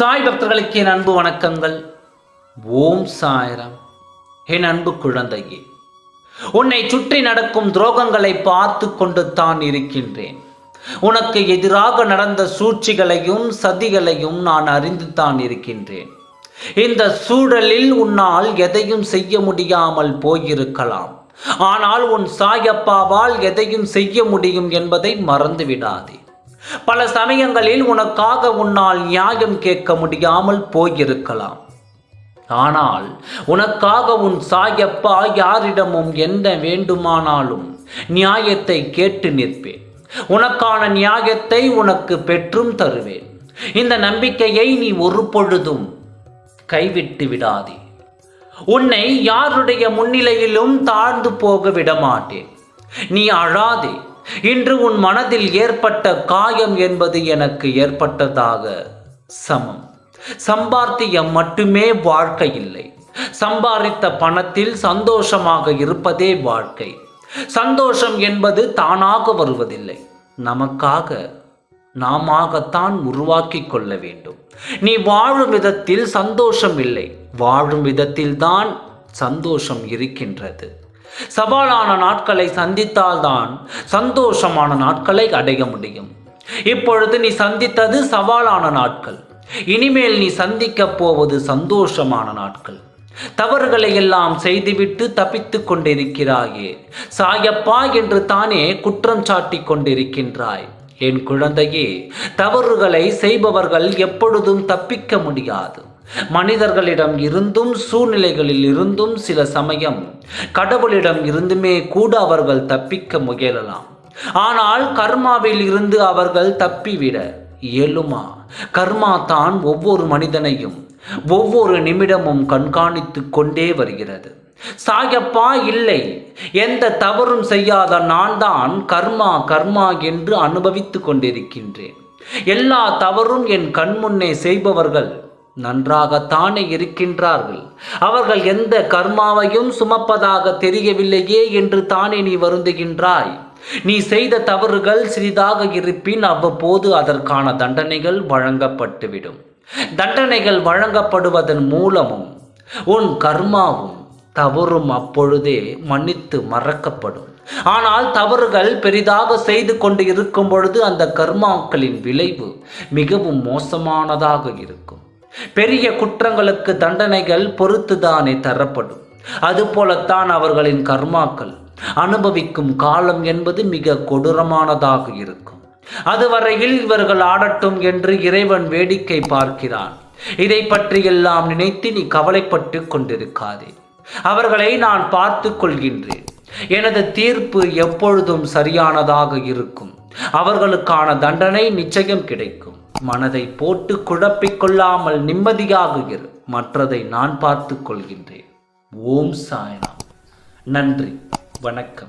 சாய் பக்தர்களுக்கு என் அன்பு வணக்கங்கள். ஓம் சாயரம். என் அன்பு குழந்தையே உன்னை சுற்றி நடக்கும் துரோகங்களை பார்த்து கொண்டு தான் இருக்கின்றேன். உனக்கு எதிராக நடந்த சூழ்ச்சிகளையும் சதிகளையும் நான் அறிந்து தான் இருக்கின்றேன். இந்த சூழலில் உன்னால் எதையும் செய்ய முடியாமல் போயிருக்கலாம். ஆனால் உன் சாயப்பாவால் எதையும் செய்ய முடியும் என்பதை மறந்துவிடாதே. பல சமயங்களில் உனக்காக உன்னால் நியாயம் கேட்க முடியாமல் போயிருக்கலாம். ஆனால் உனக்காக உன் சாயப்பா யாரிடமும் என்ன வேண்டுமானாலும் நியாயத்தை கேட்டு நிற்பேன். உனக்கான நியாயத்தை உனக்கு பெற்றும் தருவேன். இந்த நம்பிக்கையை நீ ஒரு பொழுதும் கைவிட்டு விடாதே. உன்னை யாருடைய முன்னிலையிலும் தாழ்ந்து போக விடமாட்டேன். நீ அழாதே. இன்று உன் மனதில் ஏற்பட்ட காயம் என்பது எனக்கு ஏற்பட்டதாக சமம். சம்பாத்தியம் மட்டுமே வாழ்க்கை இல்லை. சம்பாதித்த பணத்தில் சந்தோஷமாக இருப்பதே வாழ்க்கை. சந்தோஷம் என்பது தானாக வருவதில்லை. நமக்காக நாமத்தான் உருவாக்கி கொள்ள வேண்டும். நீ வாழும் விதத்தில் சந்தோஷம் இல்லை. வாழும் விதத்தில்தான் சந்தோஷம் இருக்கின்றது. சவாலான நாட்களை சந்தித்தால்தான் சந்தோஷமான நாட்களை அடைய முடியும். இப்பொழுது நீ சந்தித்தது சவாலான நாட்கள். இனிமேல் நீ சந்திக்கப் போவது சந்தோஷமான நாட்கள். தவறுகளை எல்லாம் செய்துவிட்டு தப்பித்துக் கொண்டிருக்கிறாயே. சாயப்பா என்று தானே குற்றம் சாட்டி கொண்டிருக்கின்றாய். என் குழந்தையே தவறுகளை செய்பவர்கள் எப்பொழுதும் தப்பிக்க முடியாது. மனிதர்களிடம் இருந்தும் சூழ்நிலைகளில் இருந்தும் சில சமயம் கடவுளிடம் இருந்துமே கூட அவர்கள் தப்பிக்க முயலலாம். ஆனால் கர்மாவில் இருந்து அவர்கள் தப்பிவிட இயலுமா? கர்மா தான் ஒவ்வொரு மனிதனையும் ஒவ்வொரு நிமிடமும் கண்காணித்து கொண்டே வருகிறது. சாயப்பா இல்லை. எந்த தவறும் செய்யாத நான் தான் கர்மா கர்மா என்று அனுபவித்து கொண்டிருக்கின்றேன். எல்லா தவறும் என் கண்முன்னே செய்பவர்கள் நன்றாகத்தானே இருக்கின்றார்கள். அவர்கள் எந்த கர்மாவையும் சுமப்பதாக தெரியவில்லையே என்று தானே நீ வருந்துகின்றாய். நீ செய்த தவறுகள் சிறிதாக இருப்பின் அவ்வப்போது அதற்கான தண்டனைகள் வழங்கப்பட்டுவிடும். தண்டனைகள் வழங்கப்படுவதன் மூலமும் உன் கர்மாவும் தவறும் அப்பொழுதே மன்னித்து மறக்கப்படும். ஆனால் தவறுகள் பெரிதாக செய்து கொண்டு இருக்கும் பொழுது அந்த கர்மாக்களின் விளைவு மிகவும் மோசமானதாக இருக்கும். பெரிய குற்றங்களுக்கு தண்டனைகள் பொறுத்துதானே தரப்படும். அதுபோலத்தான் அவர்களின் கர்மாக்கள். அனுபவிக்கும் காலம் என்பது மிக கொடூரமானதாக இருக்கும். அதுவரையில் இவர்கள் ஆடட்டும் என்று இறைவன் வேடிக்கை பார்க்கிறான். இதை பற்றியெல்லாம் நினைத்து நீ கவலைப்பட்டு கொண்டிருக்காதே. அவர்களை நான் பார்த்து கொள்கின்றேன். எனது தீர்ப்பு எப்பொழுதும் சரியானதாக இருக்கும். அவர்களுக்கான தண்டனை நிச்சயம் கிடைக்கும். மனதை போட்டு குழப்பிக் கொள்ளாமல் நிம்மதியாக இரு மற்றதை நான் பார்த்து கொள்கின்றேன். ஓம் சாய்ராம். நன்றி. வணக்கம்.